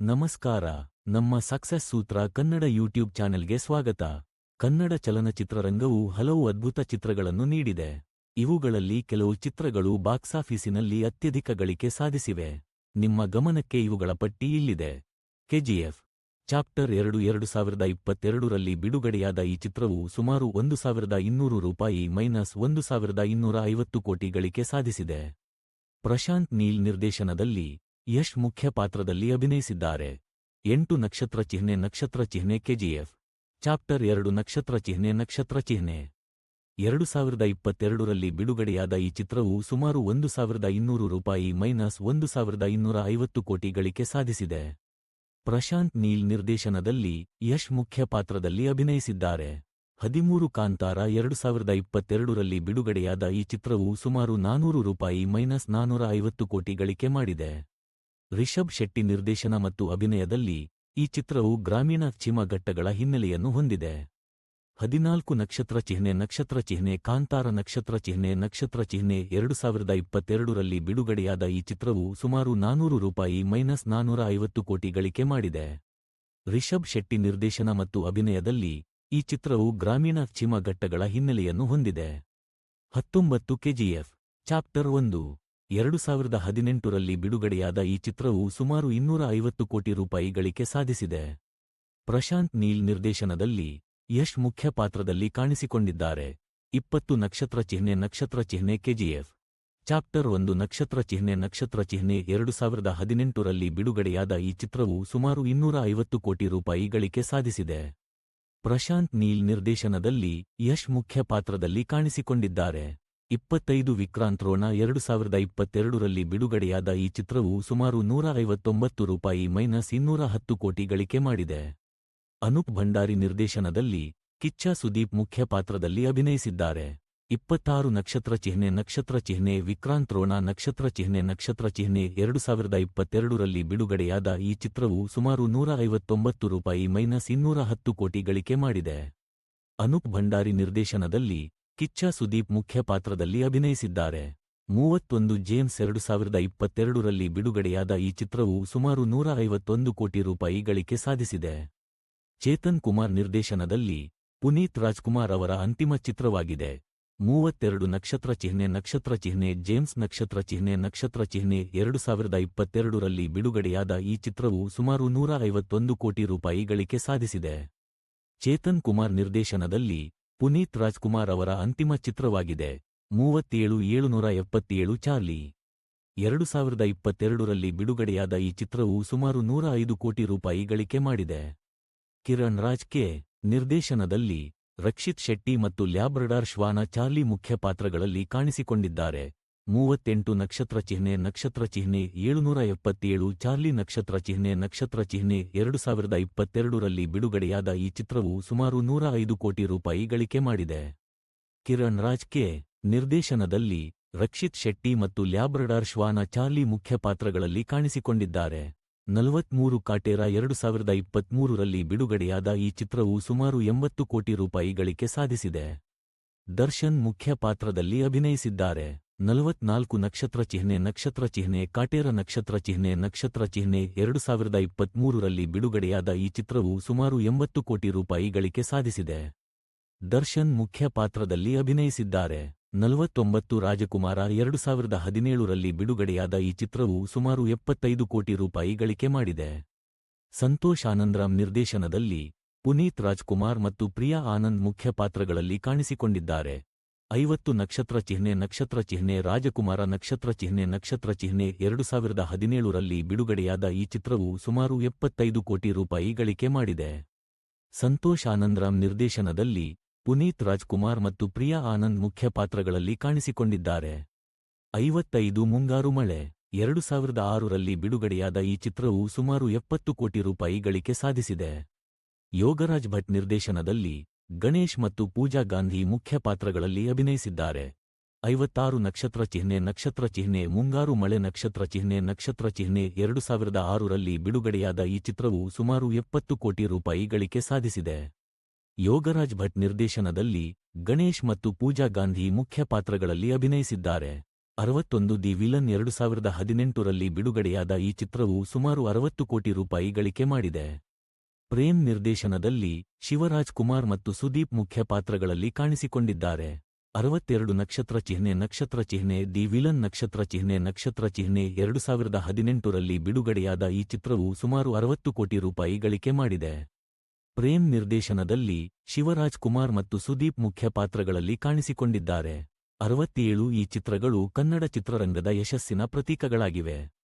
ನಮಸ್ಕಾರ, ನಮ್ಮ ಸಕ್ಸಸ್ ಸೂತ್ರ ಕನ್ನಡ ಯೂಟ್ಯೂಬ್ ಚಾನೆಲ್ಗೆ ಸ್ವಾಗತ. ಕನ್ನಡ ಚಲನಚಿತ್ರರಂಗವು ಹಲವು ಅದ್ಭುತ ಚಿತ್ರಗಳನ್ನು ನೀಡಿದೆ. ಇವುಗಳಲ್ಲಿ ಕೆಲವು ಚಿತ್ರಗಳು ಬಾಕ್ಸಾಫೀಸಿನಲ್ಲಿ ಅತ್ಯಧಿಕ ಗಳಿಕೆ ಸಾಧಿಸಿವೆ. ನಿಮ್ಮ ಗಮನಕ್ಕೆ ಇವುಗಳ ಪಟ್ಟಿ ಇಲ್ಲಿದೆ. ಕೆಜಿಎಫ್ ಚಾಪ್ಟರ್ ಎರಡು ಎರಡು ಸಾವಿರದ ಇಪ್ಪತ್ತೆರಡರಲ್ಲಿ ಬಿಡುಗಡೆಯಾದ ಈ ಚಿತ್ರವು ಸುಮಾರು ಒಂದು ಸಾವಿರದ ಇನ್ನೂರು ರೂಪಾಯಿ ಮೈನಸ್ ಒಂದು ಸಾವಿರದ ಇನ್ನೂರ ಐವತ್ತು ಕೋಟಿ ಗಳಿಕೆ ಸಾಧಿಸಿದೆ. ಪ್ರಶಾಂತ್ ನೀಲ್ ನಿರ್ದೇಶನದಲ್ಲಿ ಯಶ್ ಮುಖ್ಯ ಪಾತ್ರದಲ್ಲಿ ಅಭಿನಯಿಸಿದ್ದಾರೆ. ಎಂಟು ನಕ್ಷತ್ರ ಚಿಹ್ನೆ ನಕ್ಷತ್ರ ಚಿಹ್ನೆ ಕೆಜಿಎಫ್. ಚಾಪ್ಟರ್ ಎರಡು ನಕ್ಷತ್ರ ಚಿಹ್ನೆ ನಕ್ಷತ್ರ ಚಿಹ್ನೆ. ಎರಡು ಸಾವಿರದ ಇಪ್ಪತ್ತೆರಡರಲ್ಲಿ ಬಿಡುಗಡೆಯಾದ ಈ ಚಿತ್ರವು ಸುಮಾರು ಒಂದು ಸಾವಿರದ ಇನ್ನೂರು ರೂಪಾಯಿ ಮೈನಸ್ ಒಂದು ಸಾವಿರದ ಇನ್ನೂರ ಐವತ್ತು ಕೋಟಿ ಗಳಿಕೆ ಸಾಧಿಸಿದೆ. ಪ್ರಶಾಂತ್ ನೀಲ್ ನಿರ್ದೇಶನದಲ್ಲಿ ಯಶ್ ಮುಖ್ಯ ಪಾತ್ರದಲ್ಲಿ ಅಭಿನಯಿಸಿದ್ದಾರೆ. ಹದಿಮೂರು ಕಾಂತಾರ ಎರಡು ಸಾವಿರದ ಇಪ್ಪತ್ತೆರಡರಲ್ಲಿ ಬಿಡುಗಡೆಯಾದ ಈ ಚಿತ್ರವು ಸುಮಾರು ನಾನೂರು ರೂಪಾಯಿ ಮೈನಸ್ ನಾನೂರ ಐವತ್ತು ಕೋಟಿ ಗಳಿಕೆ ಮಾಡಿದೆ. ರಿಷಬ್ ಶೆಟ್ಟಿ ನಿರ್ದೇಶನ ಮತ್ತು ಅಭಿನಯದಲ್ಲಿ ಈ ಚಿತ್ರವು ಗ್ರಾಮೀಣ ಘಟ್ಟಗಳ ಹಿನ್ನೆಲೆಯನ್ನು ಹೊಂದಿದೆ. ಹದಿನಾಲ್ಕು ನಕ್ಷತ್ರ ಚಿಹ್ನೆ ನಕ್ಷತ್ರ ಚಿಹ್ನೆ ಕಾಂತಾರ ನಕ್ಷತ್ರ ಚಿಹ್ನೆ ನಕ್ಷತ್ರ ಚಿಹ್ನೆ ಎರಡು ಸಾವಿರದ ಇಪ್ಪತ್ತೆರಡರಲ್ಲಿ ಬಿಡುಗಡೆಯಾದ ಈ ಚಿತ್ರವು ಸುಮಾರು ನಾನೂರು ರೂಪಾಯಿ ಮೈನಸ್ ನಾನೂರ ಐವತ್ತು ಕೋಟಿ ಗಳಿಕೆ ಮಾಡಿದೆ. ರಿಷಬ್ ಶೆಟ್ಟಿ ನಿರ್ದೇಶನ ಮತ್ತು ಅಭಿನಯದಲ್ಲಿ ಈ ಚಿತ್ರವು ಗ್ರಾಮೀಣ ಘಟ್ಟಗಳ ಹಿನ್ನೆಲೆಯನ್ನು ಹೊಂದಿದೆ. ಹತ್ತೊಂಬತ್ತು ಕೆಜಿಎಫ್, ಚಾಪ್ಟರ್ ಒಂದು. ಎರಡು ಸಾವಿರದ ಹದಿನೆಂಟರಲ್ಲಿ ಬಿಡುಗಡೆಯಾದ ಈ ಚಿತ್ರವು ಸುಮಾರು ಇನ್ನೂರ ಐವತ್ತು ಕೋಟಿ ರೂಪಾಯಿ ಗಳಿಕೆ ಸಾಧಿಸಿದೆ. ಪ್ರಶಾಂತ್ ನೀಲ್ ನಿರ್ದೇಶನದಲ್ಲಿ ಯಶ್ ಮುಖ್ಯ ಪಾತ್ರದಲ್ಲಿ ಕಾಣಿಸಿಕೊಂಡಿದ್ದಾರೆ. ಇಪ್ಪತ್ತು ನಕ್ಷತ್ರ ಚಿಹ್ನೆ ನಕ್ಷತ್ರ ಚಿಹ್ನೆ ಕೆಜಿಎಫ್. ಚಾಪ್ಟರ್ ಒಂದು ನಕ್ಷತ್ರ ಚಿಹ್ನೆ ನಕ್ಷತ್ರ ಚಿಹ್ನೆ ಎರಡು ಸಾವಿರದ ಹದಿನೆಂಟರಲ್ಲಿ ಬಿಡುಗಡೆಯಾದ ಈ ಚಿತ್ರವು ಸುಮಾರು ಇನ್ನೂರ ಐವತ್ತು ಕೋಟಿ ರೂಪಾಯಿ ಗಳಿಕೆ ಸಾಧಿಸಿದೆ. ಪ್ರಶಾಂತ್ ನೀಲ್ ನಿರ್ದೇಶನದಲ್ಲಿ ಯಶ್ ಮುಖ್ಯ ಪಾತ್ರದಲ್ಲಿ ಕಾಣಿಸಿಕೊಂಡಿದ್ದಾರೆ. ಇಪ್ಪತ್ತೈದು ವಿಕ್ರಾಂತ್ ರೋಣ ಎರಡು ಸಾವಿರದ ಇಪ್ಪತ್ತೆರಡರಲ್ಲಿ ಬಿಡುಗಡೆಯಾದ ಈ ಚಿತ್ರವು ಸುಮಾರು ನೂರ ಐವತ್ತೊಂಬತ್ತು ರೂಪಾಯಿ ಮೈನಸ್ ಇನ್ನೂರ ಹತ್ತು ಕೋಟಿ ಗಳಿಕೆ ಮಾಡಿದೆ. ಅನೂಪ್ ಭಂಡಾರಿ ನಿರ್ದೇಶನದಲ್ಲಿ ಕಿಚ್ಚ ಸುದೀಪ್ ಮುಖ್ಯ ಪಾತ್ರದಲ್ಲಿ ಅಭಿನಯಿಸಿದ್ದಾರೆ. ಇಪ್ಪತ್ತಾರು ನಕ್ಷತ್ರ ಚಿಹ್ನೆ ನಕ್ಷತ್ರ ಚಿಹ್ನೆ ವಿಕ್ರಾಂತ್ ರೋಣ ನಕ್ಷತ್ರ ಚಿಹ್ನೆ ನಕ್ಷತ್ರ ಚಿಹ್ನೆ ಎರಡು ಸಾವಿರದ ಇಪ್ಪತ್ತೆರಡರಲ್ಲಿ ಬಿಡುಗಡೆಯಾದ ಈ ಚಿತ್ರವು ಸುಮಾರು ನೂರ ಐವತ್ತೊಂಬತ್ತು ರೂಪಾಯಿ ಮೈನಸ್ ಇನ್ನೂರ ಹತ್ತು ಕೋಟಿ ಗಳಿಕೆ ಮಾಡಿದೆ. ಅನೂಪ್ ಭಂಡಾರಿ ನಿರ್ದೇಶನದಲ್ಲಿ ಕಿಚ್ಚ ಸುದೀಪ್ ಮುಖ್ಯ ಪಾತ್ರದಲ್ಲಿ ಅಭಿನಯಿಸಿದ್ದಾರೆ. ಮೂವತ್ತೊಂದು ಜೇಮ್ಸ್ ಎರಡು ಸಾವಿರದ ಇಪ್ಪತ್ತೆರಡರಲ್ಲಿ ಬಿಡುಗಡೆಯಾದ ಈ ಚಿತ್ರವು ಸುಮಾರು ನೂರ ಐವತ್ತೊಂದು ಕೋಟಿ ರೂಪಾಯಿ ಗಳಿಕೆ ಸಾಧಿಸಿದೆ. ಚೇತನ್ ಕುಮಾರ್ ನಿರ್ದೇಶನದಲ್ಲಿ ಪುನೀತ್ ರಾಜ್ಕುಮಾರ್ ಅವರ ಅಂತಿಮ ಚಿತ್ರವಾಗಿದೆ. ಮೂವತ್ತೆರಡು ನಕ್ಷತ್ರ ಚಿಹ್ನೆ ನಕ್ಷತ್ರ ಚಿಹ್ನೆ ಜೇಮ್ಸ್ ನಕ್ಷತ್ರ ಚಿಹ್ನೆ ನಕ್ಷತ್ರ ಚಿಹ್ನೆ ಎರಡು ಸಾವಿರದ ಇಪ್ಪತ್ತೆರಡರಲ್ಲಿ ಬಿಡುಗಡೆಯಾದ ಈ ಚಿತ್ರವು ಸುಮಾರು ನೂರ ಐವತ್ತೊಂದು ಕೋಟಿ ರೂಪಾಯಿ ಗಳಿಕೆ ಸಾಧಿಸಿದೆ. ಚೇತನ್ ಕುಮಾರ್ ನಿರ್ದೇಶನದಲ್ಲಿ ಪುನೀತ್ ರಾಜ್ಕುಮಾರ್ ಅವರ ಅಂತಿಮ ಚಿತ್ರವಾಗಿದೆ. ಮೂವತ್ತೇಳು, ಏಳುನೂರ ಎಪ್ಪತ್ತೇಳು ಚಾರ್ಲಿ. ಎರಡು ಸಾವಿರದ ಇಪ್ಪತ್ತೆರಡರಲ್ಲಿ ಬಿಡುಗಡೆಯಾದ ಈ ಚಿತ್ರವು ಸುಮಾರು ನೂರ ಐದು ಕೋಟಿ ರೂಪಾಯಿ ಗಳಿಕೆ ಮಾಡಿದೆ. ಕಿರಣ್ ರಾಜ್ ಕೆ. ನಿರ್ದೇಶನದಲ್ಲಿ ರಕ್ಷಿತ್ ಶೆಟ್ಟಿ ಮತ್ತು ಲ್ಯಾಬ್ರಡಾರ್ ಶ್ವಾನ ಚಾರ್ಲಿ ಮುಖ್ಯ ಪಾತ್ರಗಳಲ್ಲಿ ಕಾಣಿಸಿಕೊಂಡಿದ್ದಾರೆ. ಮೂವತ್ತೆಂಟು ನಕ್ಷತ್ರ ಚಿಹ್ನೆ ನಕ್ಷತ್ರ ಚಿಹ್ನೆ ಏಳುನೂರ ಎಪ್ಪತ್ತೇಳು ಚಾರ್ಲಿ ನಕ್ಷತ್ರ ಚಿಹ್ನೆ ನಕ್ಷತ್ರ ಚಿಹ್ನೆ ಎರಡು ಸಾವಿರದ ಇಪ್ಪತ್ತೆರಡರಲ್ಲಿ ಬಿಡುಗಡೆಯಾದ ಈ ಚಿತ್ರವು ಸುಮಾರು ನೂರ ಐದು ಕೋಟಿ ರೂಪಾಯಿ ಗಳಿಕೆ ಮಾಡಿದೆ. ಕಿರಣ್ ರಾಜ್ ಕೆ. ನಿರ್ದೇಶನದಲ್ಲಿ ರಕ್ಷಿತ್ ಶೆಟ್ಟಿ ಮತ್ತು ಲ್ಯಾಬ್ರಡಾರ್ ಶ್ವಾನ ಚಾರ್ಲಿ ಮುಖ್ಯ ಪಾತ್ರಗಳಲ್ಲಿ ಕಾಣಿಸಿಕೊಂಡಿದ್ದಾರೆ. ನಲವತ್ಮೂರು ಕಾಟೇರ ಎರಡು ಸಾವಿರದ ಇಪ್ಪತ್ಮೂರರಲ್ಲಿ ಬಿಡುಗಡೆಯಾದ ಈ ಚಿತ್ರವು ಸುಮಾರು ಎಂಬತ್ತು ಕೋಟಿ ರೂಪಾಯಿ ಗಳಿಕೆ ಸಾಧಿಸಿದೆ. ದರ್ಶನ್ ಮುಖ್ಯ ಪಾತ್ರದಲ್ಲಿ ಅಭಿನಯಿಸಿದ್ದಾರೆ. ನಲವತ್ನಾಲ್ಕು ನಕ್ಷತ್ರ ಚಿಹ್ನೆ ನಕ್ಷತ್ರ ಚಿಹ್ನೆ ಕಾಟೇರ ನಕ್ಷತ್ರ ಚಿಹ್ನೆ ನಕ್ಷತ್ರ ಚಿಹ್ನೆ ಎರಡು ಸಾವಿರದ ಇಪ್ಪತ್ಮೂರರಲ್ಲಿ ಬಿಡುಗಡೆಯಾದ ಈ ಚಿತ್ರವು ಸುಮಾರು ಎಂಬತ್ತು ಕೋಟಿ ರೂಪಾಯಿ ಗಳಿಕೆ ಸಾಧಿಸಿದೆ. ದರ್ಶನ್ ಮುಖ್ಯ ಪಾತ್ರದಲ್ಲಿ ಅಭಿನಯಿಸಿದ್ದಾರೆ. ನಲವತ್ತೊಂಬತ್ತು ರಾಜಕುಮಾರ ಎರಡು ಸಾವಿರದ ಹದಿನೇಳರಲ್ಲಿ ಬಿಡುಗಡೆಯಾದ ಈ ಚಿತ್ರವು ಸುಮಾರು ಎಪ್ಪತ್ತೈದು ಕೋಟಿ ರೂಪಾಯಿ ಗಳಿಕೆ ಮಾಡಿದೆ. ಸಂತೋಷ್ ಆನಂದ್ರಾಮ್ ನಿರ್ದೇಶನದಲ್ಲಿ ಪುನೀತ್ ರಾಜ್ಕುಮಾರ್ ಮತ್ತು ಪ್ರಿಯಾ ಆನಂದ್ ಮುಖ್ಯ ಪಾತ್ರಗಳಲ್ಲಿ ಕಾಣಿಸಿಕೊಂಡಿದ್ದಾರೆ. ಐವತ್ತು ನಕ್ಷತ್ರ ಚಿಹ್ನೆ ನಕ್ಷತ್ರ ಚಿಹ್ನೆ ರಾಜಕುಮಾರ ನಕ್ಷತ್ರ ಚಿಹ್ನೆ ನಕ್ಷತ್ರ ಚಿಹ್ನೆ ಎರಡು ಸಾವಿರದ ಹದಿನೇಳರಲ್ಲಿ ಬಿಡುಗಡೆಯಾದ ಈ ಚಿತ್ರವು ಸುಮಾರು ಎಪ್ಪತ್ತೈದು ಕೋಟಿ ರೂಪಾಯಿ ಗಳಿಕೆ ಮಾಡಿದೆ. ಸಂತೋಷ್ ಆನಂದ್ರಾಮ್ ನಿರ್ದೇಶನದಲ್ಲಿ ಪುನೀತ್ ರಾಜ್ಕುಮಾರ್ ಮತ್ತು ಪ್ರಿಯಾ ಆನಂದ್ ಮುಖ್ಯ ಪಾತ್ರಗಳಲ್ಲಿ ಕಾಣಿಸಿಕೊಂಡಿದ್ದಾರೆ. ಐವತ್ತೈದು ಮುಂಗಾರು ಮಳೆ ಎರಡು ಸಾವಿರದ ಆರರಲ್ಲಿ ಬಿಡುಗಡೆಯಾದ ಈ ಚಿತ್ರವು ಸುಮಾರು ಎಪ್ಪತ್ತು ಕೋಟಿ ರೂಪಾಯಿ ಗಳಿಕೆ ಸಾಧಿಸಿದೆ. ಯೋಗರಾಜ್ ಭಟ್ ನಿರ್ದೇಶನದಲ್ಲಿ ಗಣೇಶ್ ಮತ್ತು ಪೂಜಾ ಗಾಂಧಿ ಮುಖ್ಯ ಪಾತ್ರಗಳಲ್ಲಿ ಅಭಿನಯಿಸಿದ್ದಾರೆ. ಐವತ್ತಾರು ನಕ್ಷತ್ರ ಚಿಹ್ನೆ ನಕ್ಷತ್ರ ಚಿಹ್ನೆ ಮುಂಗಾರು ಮಳೆ ನಕ್ಷತ್ರ ಚಿಹ್ನೆ ನಕ್ಷತ್ರ ಚಿಹ್ನೆ ಎರಡು ಸಾವಿರದ ಆರರಲ್ಲಿ ಬಿಡುಗಡೆಯಾದ ಈ ಚಿತ್ರವು ಸುಮಾರು ಎಪ್ಪತ್ತು ಕೋಟಿ ರೂಪಾಯಿ ಗಳಿಕೆ ಸಾಧಿಸಿದೆ. ಯೋಗರಾಜ್ ಭಟ್ ನಿರ್ದೇಶನದಲ್ಲಿ ಗಣೇಶ್ ಮತ್ತು ಪೂಜಾ ಗಾಂಧಿ ಮುಖ್ಯ ಪಾತ್ರಗಳಲ್ಲಿ ಅಭಿನಯಿಸಿದ್ದಾರೆ. ಅರವತ್ತೊಂದು ದಿ ವಿಲನ್ ಎರಡು ಸಾವಿರದ ಹದಿನೆಂಟರಲ್ಲಿ ಬಿಡುಗಡೆಯಾದ ಈ ಚಿತ್ರವು ಸುಮಾರು ಅರವತ್ತು ಕೋಟಿ ರೂಪಾಯಿ ಗಳಿಕೆ ಮಾಡಿದೆ. ಪ್ರೇಮ್ ನಿರ್ದೇಶನದಲ್ಲಿ ಶಿವರಾಜ್ ಕುಮಾರ್ ಮತ್ತು ಸುದೀಪ್ ಮುಖ್ಯ ಪಾತ್ರಗಳಲ್ಲಿ ಕಾಣಿಸಿಕೊಂಡಿದ್ದಾರೆ. ಅರವತ್ತೆರಡು ನಕ್ಷತ್ರ ಚಿಹ್ನೆ ನಕ್ಷತ್ರ ಚಿಹ್ನೆ, ದಿ ವಿಲನ್ ನಕ್ಷತ್ರ ಚಿಹ್ನೆ ನಕ್ಷತ್ರ ಚಿಹ್ನೆ ಎರಡು ಸಾವಿರದ ಹದಿನೆಂಟರಲ್ಲಿ ಬಿಡುಗಡೆಯಾದ ಈ ಚಿತ್ರವು ಸುಮಾರು ಅರವತ್ತು ಕೋಟಿ ರೂಪಾಯಿ ಗಳಿಕೆ ಮಾಡಿದೆ. ಪ್ರೇಮ್ ನಿರ್ದೇಶನದಲ್ಲಿ ಶಿವರಾಜ್ ಕುಮಾರ್ ಮತ್ತು ಸುದೀಪ್ ಮುಖ್ಯ ಪಾತ್ರಗಳಲ್ಲಿ ಕಾಣಿಸಿಕೊಂಡಿದ್ದಾರೆ. ಅರವತ್ತೇಳು ಈ ಚಿತ್ರಗಳು ಕನ್ನಡ ಚಿತ್ರರಂಗದ ಯಶಸ್ಸಿನ ಪ್ರತೀಕಗಳಾಗಿವೆ.